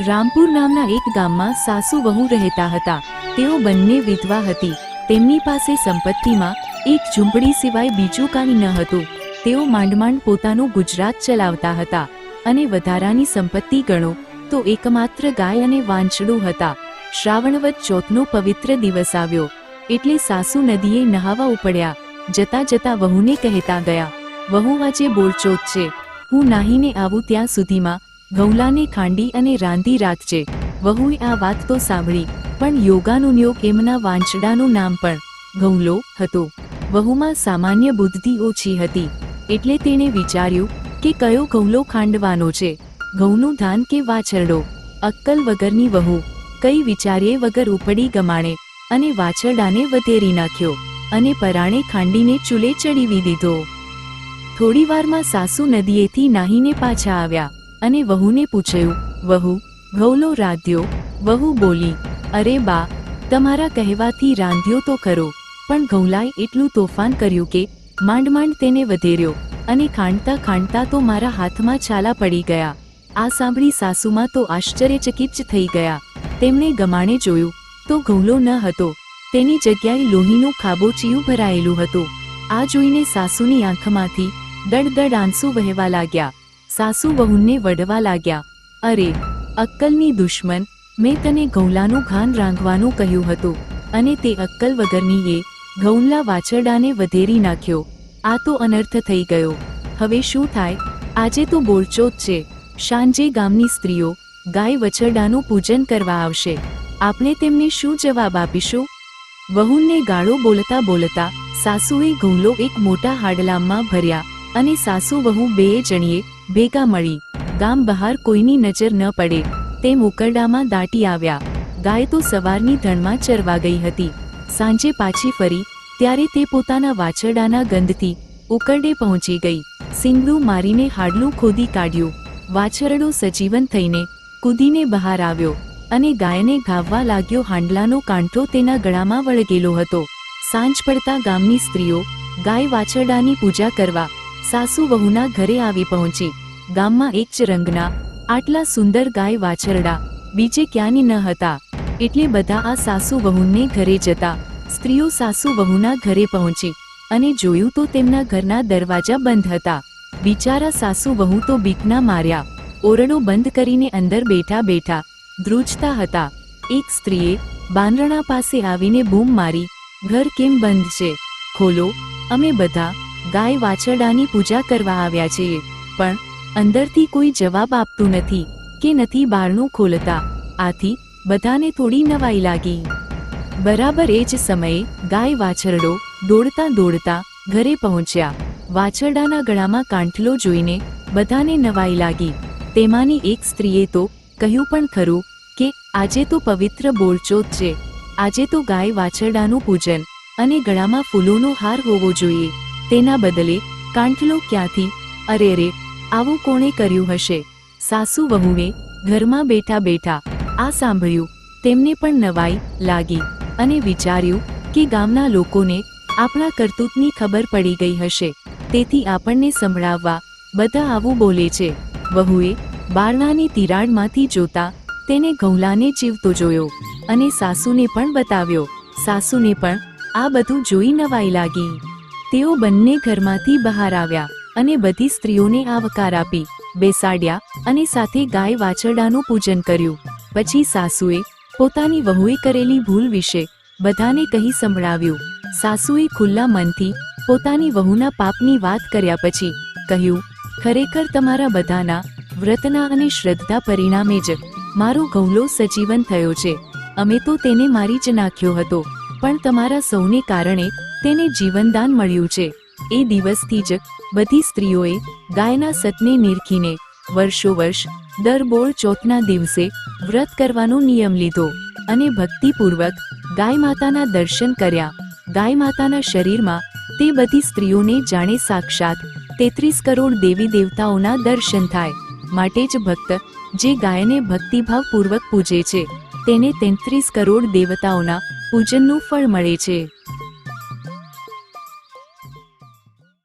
રામપુર નામના એક ગામમાં સાસુ વહુ રહેતા હતા. તેઓ બંને વિધવા હતી. તેમની પાસે સંપત્તિમાં એક ઝૂંપડી સિવાય બીજું કાંઈ ન હતું. તેઓ માંડ માંડ પોતાનું ગુજરાત ચલાવતા હતા અને વધારાની સંપત્તિ ગણો તો એકમાત્ર ગાય અને વાંછડું હતા. શ્રાવણવત ચોથનો પવિત્ર દિવસ આવ્યો. એટલે સાસુ નદીએ નહાવા ઉપડ્યા. જતા જતા વહુને કહેતા ગયા, વહુ આજે બોળચોથ છે. હું નાહીને આવું ત્યાં સુધીમાં ઘઉલાને ખાંડી અને રાંધી રાખજે વહુએ આ વાત તો સાંભળી, પણ યોગાનું યોગ એમના વાંચડાનું નામ પણ. ઘઉલો હતો. વહુમાં સામાન્ય બુદ્ધિ ઓછી હતી, એટલે તેણે વિચાર્યું કે કયો ઘઉલો ખાંડવાનો છે. ઘઉંનું ધાન કે વાછરડો? અક્કલ વગરની વહુ, કઈ વિચારીએ વગર ઉપડી ગમાણે, અને વાછરડાને વધેરી નાખ્યો, અને પરાણે ખાંડીને ચૂલે ચડીવી દીધો. થોડીવારમાં સાસુ નદીએથી નાહીને પાછા આવ્યા. અને વહુને પૂછ્યું, વહુ ઘઉલો રાંધ્યો? વહુ બોલી, અરે બા, તમારા કહેવાથી રાંધ્યો તો ખરો, પણ ઘઉલાએ એટલું તોફાન કર્યું કે માંડ માંડ તેને વધેર્યો અને ખાંડતા ખાંડતા તો મારા હાથમાં છાલા પડી ગયા. આ સાંભળી સાસુમાં તો આશ્ચર્યચકિત થઈ ગયા. તેમણે ગમાણે જોયું, તો ઘઉલો ન હતો. તેની જગ્યાએ લોહીનું ખાબોચિયું ભરાયેલું હતું. આ જોઈને સાસુની આંખમાંથી દડદડ આંસુ વહેવા લાગ્યા. સાસુ વહુને વડવા લાગ્યા. અરે, અક્કલની દુશ્મન, મેં તને ઘઉલાનું ઘાન રાંધવાનું કહ્યું હતું અને તે અક્કલ વગરની એ ઘઉંલા વાછરડાને વધેરી નાખ્યો. આ તો અનર્થ થઈ ગયો. હવે શું થાય? આજે તો બોળચોથ છે. સાંજે ગામની સ્ત્રીઓ ગાય વછરડાનું પૂજન કરવા આવશે. આપણે તેમને શું જવાબ આપીશું? વહુને ગાળો બોલતા બોલતા સાસુએ ઘઉંલો એક મોટા હાડલામાં ભર્યા અને સાસુ વહુ બેય જણીએ ભેગા મળી ગામ બહાર કોઈની નજર ન પડે. તેમ ઉકરડામાં દાટી આવ્યા. ગાય તો સવારની ધણમાં ચરવા ગઈ હતી. સાંજે પાછી ફરી, ત્યારે તે પોતાના વાછરડાના ગંધથી ઉકરડે પહોંચી ગઈ. સિંગડું મારીને હાડલું ખોદી કાઢ્યું. વાછરડો સજીવન થઈને કૂદીને બહાર આવ્યો અને ગાયને ગાવવા લાગ્યો હાંડલાનો કાંઠો તેના ગળામાં વળગેલો હતો. સાંજ પડતા ગામની સ્ત્રીઓ ગાય વાછરડાની પૂજા કરવા સાસુ વહુના ઘરે આવી પહોંચી. ગામમાં એક જ રંગના, આટલા સુંદર ગાય વાછરડા, બીજે ક્યાંની ન હતા. એટલે બધા આ સાસુ વહુને ઘરે જતા, સ્ત્રીઓ સાસુ વહુના ઘરે પહોંચી અને જોયું તો તેમના ઘરના દરવાજા બંધ હતા. બિચારા સાસુ વહુ તો બીકના માર્યા. ઓરડો બંધ કરીને અંદર બેઠા બેઠા, ધ્રુજતા હતા. એક સ્ત્રીએ બાંદરણા પાસે આવીને બૂમ મારી, ઘર કેમ બંધ છે? ખોલો, અમે બધા ગાય વાછરડાની પૂજા કરવા આવ્યા છીએ પણ અંદરથી કોઈ જવાબ આપતું નથી કે નથી બારણું ખોલતા. આથી બધાને થોડી નવાઈ લાગી. બરાબર એ જ સમયે ગાય વાછરડો દોડતા દોડતા ઘરે પહોંચ્યા. વાછરડાના ગળામાં કાંઠલો જોઈને બધાને નવાઈ લાગી. તેમાંની એક સ્ત્રીએ તો કહ્યું પણ ખરું કે આજે તો પવિત્ર બોળચોથ છે. આજે તો ગાય વાછરડાનું પૂજન અને ગળામાં ફૂલોનો હાર હોવો જોઈએ. તેના બદલે કાંઠલો ક્યાંથી અરે રે આવું કોણે કર્યું હશે? સાસુ વહુએ ઘરમાં બેઠા બેઠા આ સાંભળ્યું, તેમને પણ નવાઈ લાગી અને વિચાર્યું કે ગામના લોકોને આપણા કરતૂતની ખબર પડી ગઈ હશે. તેથી આપણને સંભળાવવા બધા આવું બોલે છે. વહુએ બારણાની તિરાડમાંથી જોતા તેને ઘઉલાને જીવતો જોયો અને સાસુને પણ બતાવ્યો. સાસુને પણ આ બધું જોઈ નવાઈ લાગી. તેઓ બંને ઘરમાંથી બહાર આવ્યા અને બધી સ્ત્રીઓને આવકાર આપી, બેસાડ્યા અને સાથે ગાય વાછરડાનું પૂજન કર્યું. પછી સાસુએ પોતાની વહુએ કરેલી ભૂલ વિશે બધાને કહી સંભળાવ્યું. સાસુએ ખુલ્લા મનથી પોતાની વહુના પાપની વાત કર્યા પછી કહ્યું, ખરેખર તમારા બધાના વ્રતના અને શ્રદ્ધા પરિણામે જ મારો ઘઉલો સજીવન થયો છે. અમે તો તેને મારી જ નાખ્યો હતો, પણ તમારા સૌને કારણે તેને જીવનદાન મળ્યું છે. એ દિવસથી જ બધી સ્ત્રીઓએ ગાયના સતને નિરખીને વર્ષો વર્ષ દર બોળ ચોથના દિવસે વ્રત કરવાનો નિયમ લીધો અને ભક્તિપૂર્વક ગાય માતાના દર્શન કર્યા. ગાય માતાના શરીરમાં તે બધી સ્ત્રીઓને જાણે સાક્ષાત તેત્રીસ કરોડ દેવી દેવતાઓના દર્શન થાય. માટે જ ભક્ત જે ગાયને ભક્તિભાવપૂર્વક પૂજે છે, તેને તેત્રીસ કરોડ દેવતાઓના પૂજનનું ફળ મળે છે.